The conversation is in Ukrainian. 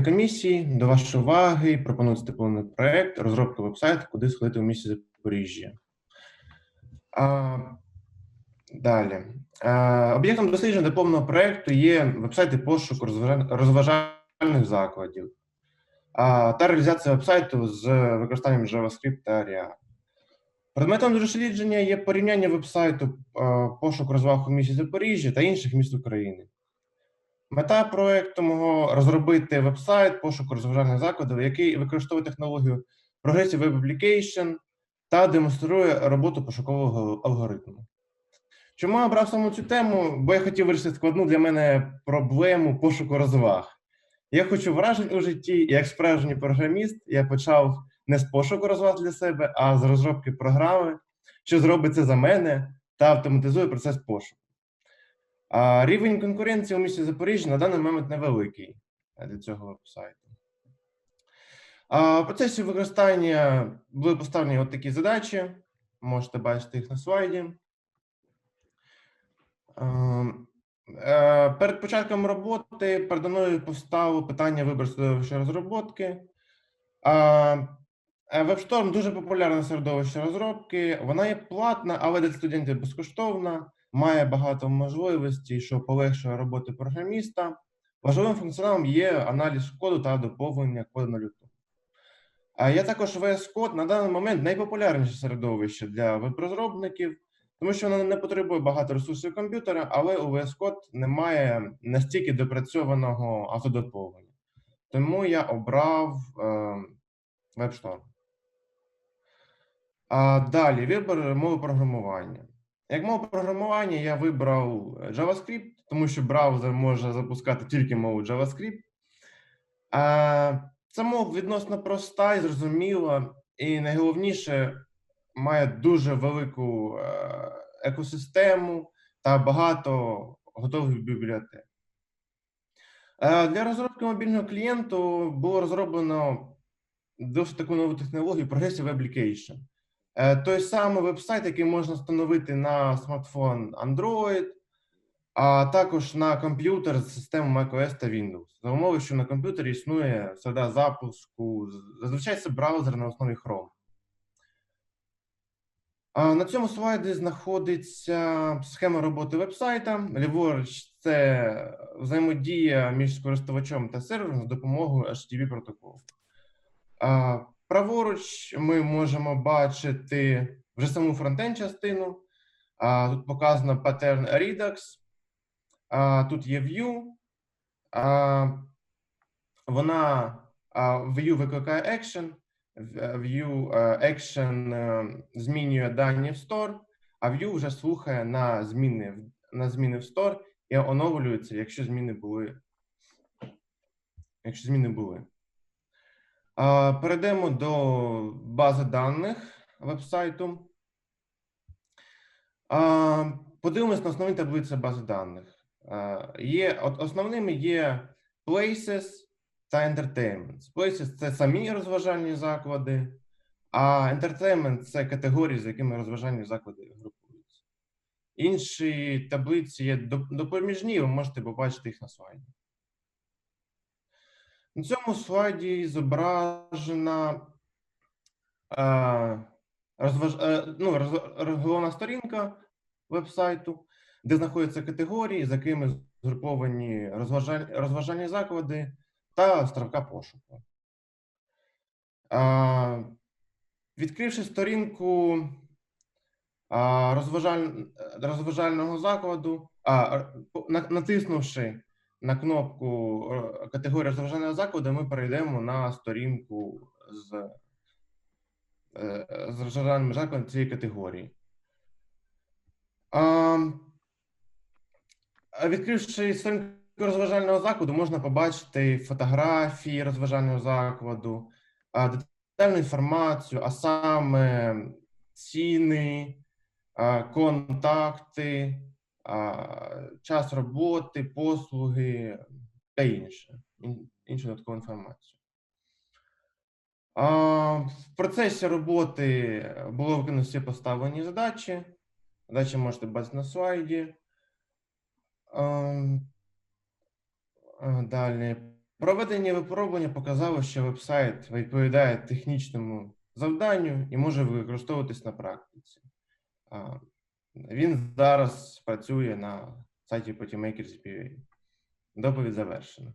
члени комісії, до вашої уваги пропонується дипломний проект розробка вебсайту, куди сходити у місті Запоріжжя. А, далі. А, об'єктом дослідження дипломного проекту є вебсайти пошуку розважальних закладів а, та реалізація вебсайту з використанням JavaScript та React. Предметом дослідження є порівняння вебсайту а, пошук розваг у місті Запоріжжя та інших міст України. Мета проекту мого розробити вебсайт пошуку розважальних закладів, який використовує технологію Progressive Web Application та демонструє роботу пошукового алгоритму. Чому я обрав саме цю тему? Бо я хотів вирішити складну для мене проблему пошуку розваг. Я хочу вражень у житті, як справжній програміст, я почав не з пошуку розваг для себе, а з розробки програми, що зробить це за мене та автоматизує процес пошуку. Рівень конкуренції у місті Запоріжжя на даний момент невеликий для цього вебсайту. В процесі використання були поставлені от такі задачі. Можете бачити їх на слайді. Е, Перед початком роботи передо мною поставив питання вибору середовища розробки. А, е, WebStorm дуже популярне середовище розробки. Вона є платна, але для студентів безкоштовна має багато можливостей, що полегшує роботу програміста. Важливим функціоналом є аналіз коду та доповнення коду на люту. Є також VS Code на даний момент найпопулярніше середовище для веб-розробників, тому що воно не потребує багато ресурсів комп'ютера, але у VS Code немає настільки допрацьованого автодоповнення. Тому я обрав е, WebStorm. А далі вибір мови програмування. Як мову програмування я вибрав JavaScript, тому що браузер може запускати тільки мову JavaScript. Ця мова відносно проста і зрозуміла, і найголовніше має дуже велику е, екосистему та багато готових бібліотек. Е, Для розробки мобільного клієнту було розроблено досить таку нову технологію Progressive Application. Е, Той самий веб-сайт, який можна встановити на смартфон Android, а також на комп'ютер з системою macOS та Windows. За умови, що на комп'ютері існує середа запуску, зазвичай це браузер на основі Chrome. На цьому слайді знаходиться схема роботи вебсайта. Ліворуч це взаємодія між користувачем та сервером з допомогою HTTP протоколу. Праворуч ми можемо бачити вже саму фронтенд частину. Тут показано pattern Redux. Тут є view. Вона view викликає action. View е, action е, змінює дані в store, а view вже слухає на зміни на зміни в store і оновлюється, якщо зміни були. Якщо зміни були. Перейдемо до бази даних вебсайту. Подивимось на основні таблиці бази даних. Є, от основними є Places та Entertainment. Places – це самі розважальні заклади, а Entertainment – це категорії, з якими розважальні заклади групуються. Інші таблиці є допоміжні, ви можете побачити їх на слайді. На цьому слайді зображена е, розваж... е, ну, роз- головна сторінка вебсайту, де знаходяться категорії, з якими згруповані розважаль... розважальні заклади та островка пошуку. Е, Відкривши сторінку а, розважаль... розважального закладу, а, натиснувши на кнопку е, категорія розважального закладу, ми перейдемо на сторінку з, е, з розважальним закладом цієї категорії. А, Відкривши сторінку розважального закладу, можна побачити фотографії розважального закладу, детальну інформацію, а саме ціни, контакти, час роботи, послуги та інше, іншу додаткову інформацію. В процесі роботи було виконано всі поставлені задачі. Задачі можете бачити на слайді. Далі Проведення випробування показало, що веб-сайт відповідає технічному завданню і може використовуватись на практиці. Він зараз працює на сайті Potimakers.py. Доповідь завершена.